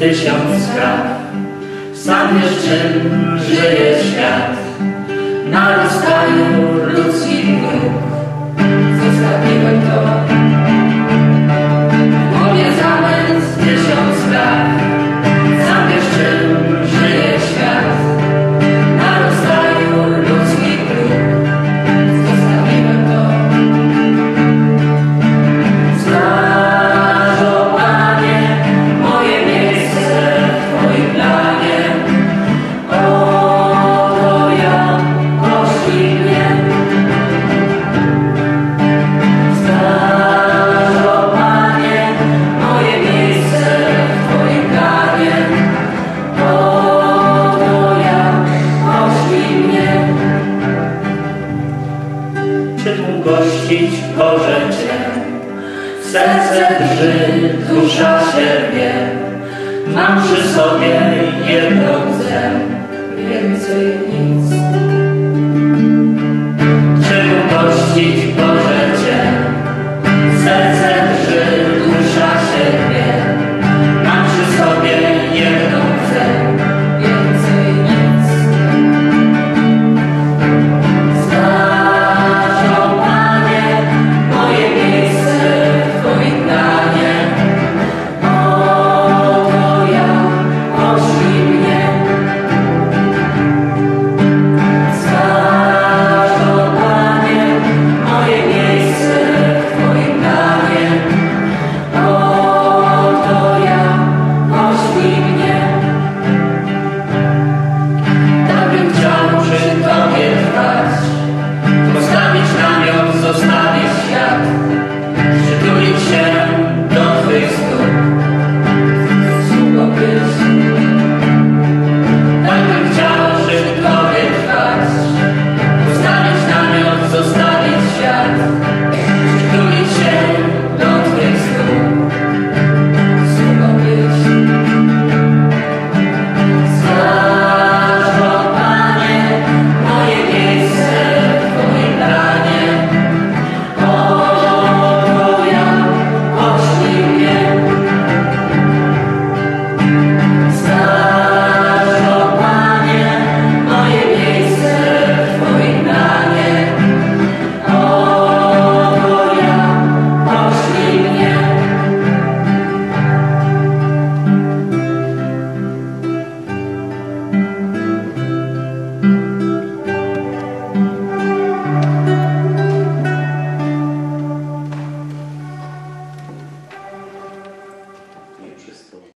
tysiąc spraw. Sam jeszcze żyje świat. Gościć możecie? Serce drży, dusza cierpie, mam przy sobie jedną chcę, więcej